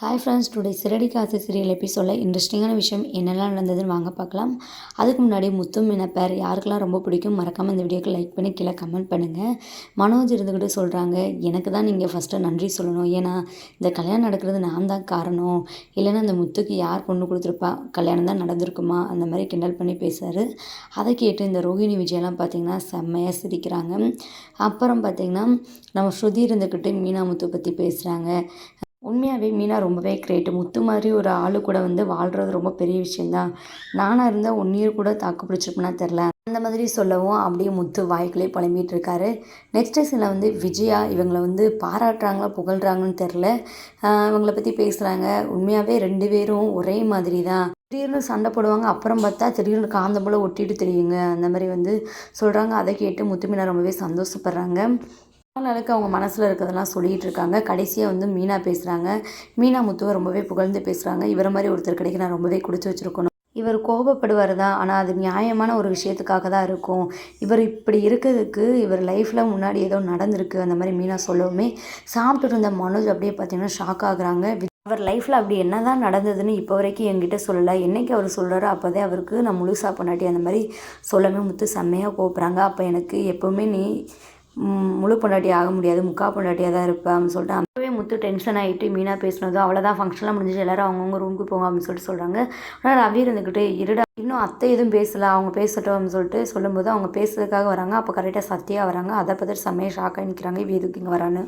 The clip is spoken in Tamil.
ஹாய் ஃப்ரெண்ட்ஸ் டுடே சிறடி காசு சீரியல் எபிசோடில் இன்ட்ரெஸ்டிங்கான விஷயம் என்னெல்லாம் நடந்ததுன்னு வாங்க பார்க்கலாம். அதுக்கு முன்னாடி முத்தும் மீன பேர் யாருக்கெல்லாம் ரொம்ப பிடிக்கும் மறக்காமல் இந்த வீடியோக்கு லைக் பண்ணி கீழே கமெண்ட் பண்ணுங்கள் மனோஜ் இருந்துக்கிட்டு சொல்கிறாங்க எனக்கு தான் நீங்கள் ஃபஸ்ட்டு நன்றி சொல்லணும். ஏன்னா இந்த கல்யாணம் நடக்கிறது நான் தான் காரணம். இல்லைன்னா அந்த முத்துக்கு யார் பொண்ணு கொடுத்துருப்பா? கல்யாணம் தான் நடந்திருக்குமா? அந்த மாதிரி கிண்டல் பண்ணி பேசுகிறாரு அதை கேட்டு இந்த ரோஹிணி விஜயெல்லாம் பார்த்திங்கன்னா செம்மையாக சிரிக்கிறாங்க. அப்புறம் பார்த்திங்கன்னா நம்ம ஸ்ருதி இருந்துக்கிட்டு மீனா முத்து பற்றி பேசுகிறாங்க உண்மையாகவே மீனா ரொம்பவே கிரேட்டு முத்து மாதிரி ஒரு ஆள் கூட வந்து வாழ்கிறது ரொம்ப பெரிய விஷயந்தான் நானாக இருந்தால் ஒன் இயர் கூட தாக்கு பிடிச்சிருப்பேனா தெரில அந்த மாதிரி சொல்லவும் அப்படியே முத்து வாய்க்குள்ளே புலம்பிகிட்டு இருக்காரு. நெக்ஸ்ட் சீனில் வந்து விஜயா இவங்களை வந்து பாராட்டுறாங்களா புகழ்கிறாங்கன்னு தெரில இவங்களை பற்றி பேசுகிறாங்க உண்மையாகவே ரெண்டு பேரும் ஒரே மாதிரி தான் திடீர்னு சண்டை போடுவாங்க அப்புறம் பார்த்தா திடீர்னு காந்தம் போல் ஒட்டிட்டு தெரியுங்க. அந்த மாதிரி வந்து சொல்கிறாங்க அதை கேட்டு முத்துமீனா ரொம்பவே சந்தோஷப்படுறாங்க. நாளுக்கு அவங்க மனசில் இருக்கிறதெல்லாம் சொல்லிகிட்டு இருக்காங்க கடைசியாக வந்து மீனா பேசுகிறாங்க மீனா முத்துவை ரொம்பவே புகழ்ந்து பேசுகிறாங்க இவரை மாதிரி ஒருத்தர் கிடைக்க நான் ரொம்பவே கொடுத்து வச்சுருக்கணும். இவர் கோபப்படுவார் தான். ஆனால் அது நியாயமான ஒரு விஷயத்துக்காக தான் இருக்கும். இவர் இப்படி இருக்கிறதுக்கு இவர் லைஃப்பில் முன்னாடி ஏதோ நடந்திருக்கு. அந்த மாதிரி மீனா சொல்லவுமே சாப்பிட்டுட்டு இருந்த மனோஜ் அப்படியே பார்த்தீங்கன்னா ஷாக் ஆகுறாங்க. அவர் லைஃப்பில் அப்படி என்ன தான் நடந்ததுன்னு இப்போ வரைக்கும் என்கிட்ட சொல்லலை. என்றைக்கு அவர் சொல்கிறாரோ அப்போதே அவருக்கு நான் முழுசாக பண்ணாட்டி அந்த மாதிரி சொல்லவே முத்து செம்மையாக கோப்புறாங்க அப்போ எனக்கு எப்போவுமே நீ முழு பொண்டாட்டி ஆக முடியாது முக்கா பொண்டாட்டியாக தான் இருப்பேன் அப்படின்னு சொல்லிட்டு அப்போவே முத்து டென்ஷன் ஆகிட்டு மீனாக பேசினதும் அவ்வளோதான் ஃபங்க்ஷன்லாம் முடிஞ்சு எல்லோரும் அவங்கவுங்க ரூமுக்கு போங்க அப்படின்னு சொல்லிட்டு சொல்கிறாங்க ஆனால் ரவி இருந்துக்கிட்டு இருடா இன்னும் அத்தை எதுவும் பேசலை அவங்க பேசட்டும் அப்படின்னு சொல்லிட்டு சொல்லும்போது அவங்க பேசுறதுக்காக வராங்க. அப்போ கரெக்டாக சத்தியாக வராங்க. அதை பார்த்துட்டு செம்மையாக ஷாக்காக நிற்கிறாங்க இவ எதுக்கு இங்கே வரான்னு.